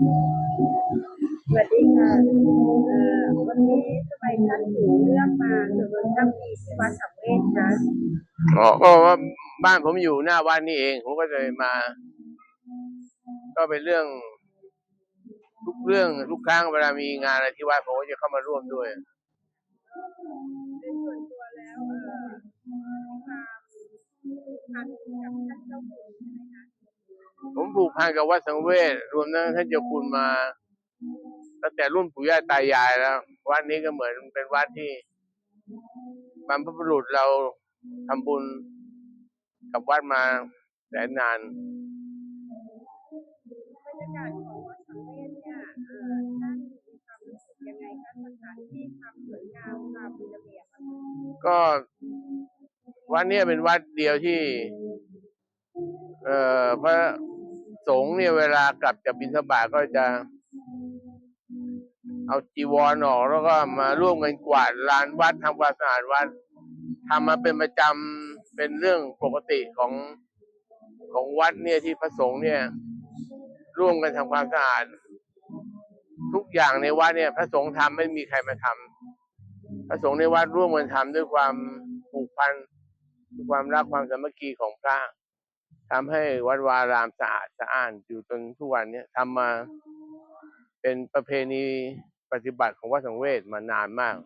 สวัสดีค่ะเอ่อวันนี้ทำไมท่านถึงเลือกมาสวดมนต์ข้ามปีที่วัดสัมเวชคะอ๋อก็ว่าบ้านผมอยู่หน้าวัดนี่เอง ผมก็เลยมา ก็เป็นเรื่อง ทุกเรื่องทุกครั้งเวลามีงานอะไรที่วัดผมก็จะเข้ามาร่วมด้วยโดยส่วนตัวแล้วเอ่อมีความผูกพันกับท่านเจ้าคุณใช่ไหมคะ ผมผูกพันกับวัดสังเวชรวมทั้งท่านเจ้าคุณมาตั้งแต่รุ่นปู่ย่าตายายแล้ว วัดนี้ก็เหมือนเป็นวัดที่บรรพบุรุษเราทำบุญกับวัดมาแสนนานบรรยากาศของวัดสัมเวชเนี่ยเอ่อท่านมีความรู้สึกยังไงคะสถานที่ความสวยงามความมีระเบียบอะค่ะก็วัดเนี้เป็นวัดเดียวที่ เอ่อพระสงฆ์เนี่ยเวลากลับจากบิณฑบาตก็จะ เอาจีวรออกแล้วก็มาร่วมกันกวาดลานวัดทำความสะอาดวัดทำมาเป็นประจำเป็นเรื่องปกติของของวัดเนี่ยที่พระสงฆ์เนี่ย ร่วมกันทำความสะอาดทุกอย่างในวัดเนี่ย พระสงฆ์ทำไม่มีใครมาทำพระสงฆ์ในวัดร่วมกันทำด้วยความผูกพันด้วยความรักความสามัคคีของพระ ทำให้วัดวารามสะอาดสะอ้านอยู่จนทุกวันเนี้ยทำมาเป็นประเพณีปฏิบัติของวัดสังเวชมานานมาก